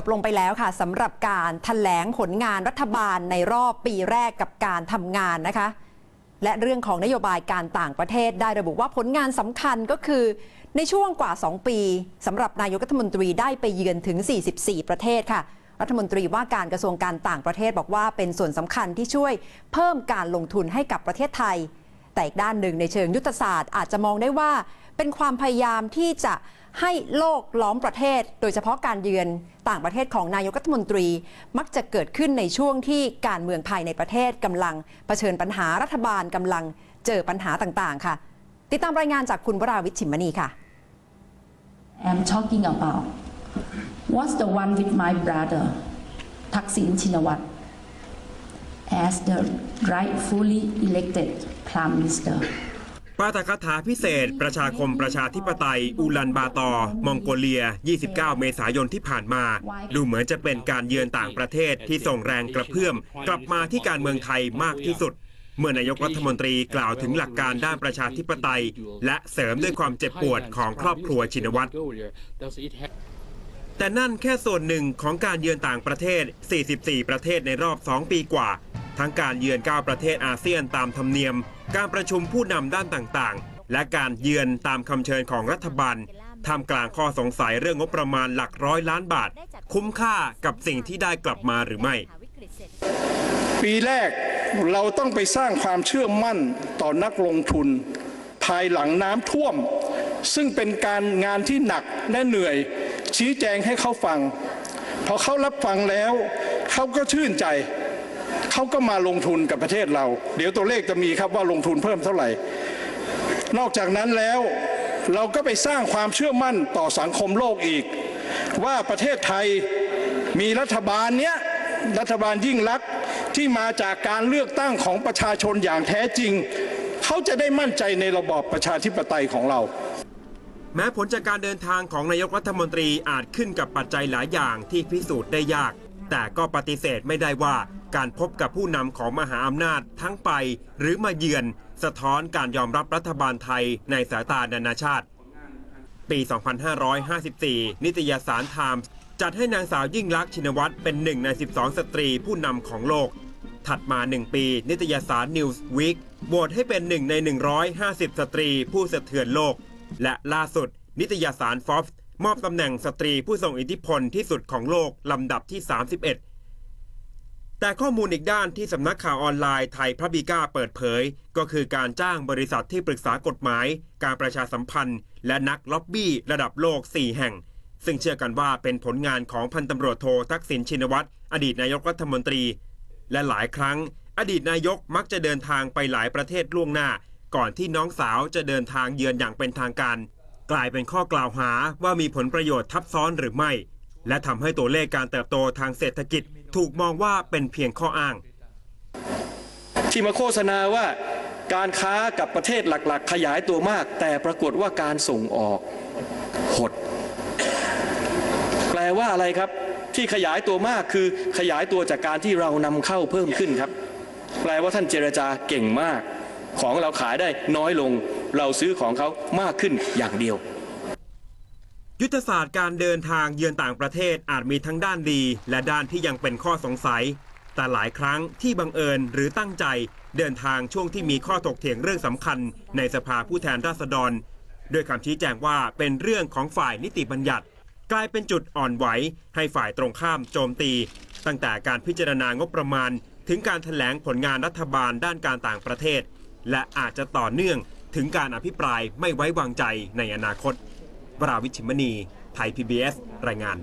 จบลงไปแล้วค่ะสำหรับการถแถลงผลงานรัฐบาลในรอบปีแรกกับการทำงานนะคะ และเรื่องของนโยบายการต่างประเทศได้ระบุว่าผลงานสำคัญก็คือ ในช่วงกว่า 2 ปีสำหรับนายกรัฐมนตรีได้ไปเยือนถึง 44 ประเทศค่ะรัฐมนตรีว่าการกระทรวงการต่างประเทศบอกว่าเป็นส่วนสำคัญที่ช่วยเพิ่มการลงทุนให้กับประเทศไทย แต่อีกด้านหนึ่งในเชิงยุทธศาสตร์อาจจะมองได้ว่าเป็นความพยายามที่จะให้โลกล้อมประเทศ โดยเฉพาะการเยือนต่างประเทศของนายกรัฐมนตรี มักจะเกิดขึ้นในช่วงที่การเมืองภายในประเทศกำลังเผชิญปัญหารัฐบาลกำลังเจอปัญหาต่างๆ ค่ะ ติดตามรายงานจากคุณวราวิชิมมณีค่ะ am talking about what's the one with my brother Thaksin Chinawat as the rightfully elected Prime Minister. ปาฐกถาพิเศษ ประชาคมประชาธิปไตย อูลันบาตอ์มองโกเลีย 29 เมษายนที่ผ่านมา ดูเหมือนจะเป็นการเยือนต่างประเทศที่ส่งแรงกระเพื่อม กลับมาที่การเมืองไทยมากที่สุด เมื่อนายกรัฐมนตรีกล่าวถึงหลักการด้านประชาธิปไตย และเสริมด้วยความเจ็บปวดของครอบครัวชินวัตรแต่นั่นแค่ส่วนหนึ่งของการเยือนต่างประเทศ 44 ประเทศในรอบ 2 ปีกว่า ทั้งการเยือน 9 ประเทศอาเซียนตามธรรมเนียม การประชุมผู้นำด้านต่างๆ และการเยือนตามคำเชิญของรัฐบาลท่ามกลางข้อสงสัยเรื่องงบประมาณหลักร้อยล้านบาท คุ้มค่ากับสิ่งที่ได้กลับมาหรือไม่ ปีแรกเราต้องไปสร้างความเชื่อมั่นต่อนักลงทุน ภายหลังน้ำท่วม ซึ่งเป็นการงานที่หนักและเหนื่อย ชี้แจงให้เขาฟัง พอเขารับฟังแล้ว เขาก็ชื่นใจ เขาก็มาลงทุนกับประเทศเรา เดี๋ยวตัวเลขจะมีครับว่าลงทุนเพิ่มเท่าไหร่ นอกจากนั้นแล้วเราก็ไปสร้างความเชื่อมั่นต่อสังคมโลกอีก ว่าประเทศไทยมีรัฐบาลเนี้ยรัฐบาลยิ่งรักษณ์ที่มาจากการเลือกตั้งของประชาชนอย่างแท้จริง เขาจะได้มั่นใจในระบอบประชาธิปไตยของเรา แม้ผลจากการเดินทางของนายกรัฐมนตรีอาจขึ้นกับปัจจัยหลายอย่างที่พิสูจน์ได้ยาก แต่ก็ปฏิเสธไม่ได้ว่า การพบกับผู้นำของมหาอำนาจทั้งไปหรือมาเยือน สะท้อนการยอมรับรัฐบาลไทยในสายตานานาชาติ ปี 2554 นิตยสารไทม์จัดให้นางสาวยิ่งลักษณ์ชินวัตรเป็นหนึ่งใน 12 สตรีผู้นำของโลก ถัดมา 1 ปี นิตยสาร Newsweek โหวตให้เป็นหนึ่งใน 150 สตรีผู้สะเทือนโลก และล่าสุด นิตยสาร Forbes มอบตำแหน่งสตรีผู้ทรงอิทธิพลที่สุดของโลกลำดับที่ 31 แต่ข้อมูลอีกด้านที่สำนักข่าวออนไลน์ไทยพระบิก้าเปิดเผย ก็คือการจ้างบริษัทที่ปรึกษากฎหมาย การประชาสัมพันธ์ และนักล็อบบี้ระดับโลก 4 แห่ง ซึ่งเชื่อกันว่าเป็นผลงานของพันตำรวจโททักษิณชินวัตรอดีตนายกรัฐมนตรี และหลายครั้ง อดีตนายกมักจะเดินทางไปหลายประเทศล่วงหน้า ก่อนที่น้องสาวจะเดินทางเยือนอย่างเป็นทางการ กลายเป็นข้อกล่าวหาว่ามีผลประโยชน์ทับซ้อนหรือไม่ และทำให้ตัวเลขการเติบโตทางเศรษฐกิจ ถูกมองว่าเป็นเพียงข้ออ้าง ที่มาโฆษณาว่าการค้ากับประเทศหลักๆ ขยายตัวมาก แต่ปรากฏว่าการส่งออกหด แปลว่าอะไรครับ ที่ขยายตัวมากคือขยายตัวจากการที่เรานำเข้าเพิ่มขึ้นครับ แปลว่าท่านเจรจาเก่งมาก ของเราขายได้น้อยลง เราซื้อของเขามากขึ้นอย่างเดียว ยุทธศาสตร์การเดินทางเยือนต่างประเทศอาจมีทั้งด้านดี และด้านที่ยังเป็นข้อสงสัย แต่หลายครั้งที่บังเอิญหรือตั้งใจเดินทางช่วงที่มีข้อถกเถียงเรื่องสำคัญ ในสภาผู้แทนราษฎรด้วยคำชี้แจงว่าเป็นเรื่องของฝ่ายนิติบัญญัติ กลายเป็นจุดอ่อนไหวให้ฝ่ายตรงข้ามโจมตี ตั้งแต่การพิจารณางบประมาณ ถึงการถแถลงผลงานรัฐบาลด้านการต่างประเทศ และอาจจะต่อเนื่องถึงการอภิปรายไม่ไว้วางใจในอนาคต วราวิชชิมณี ไทย PBS รายงาน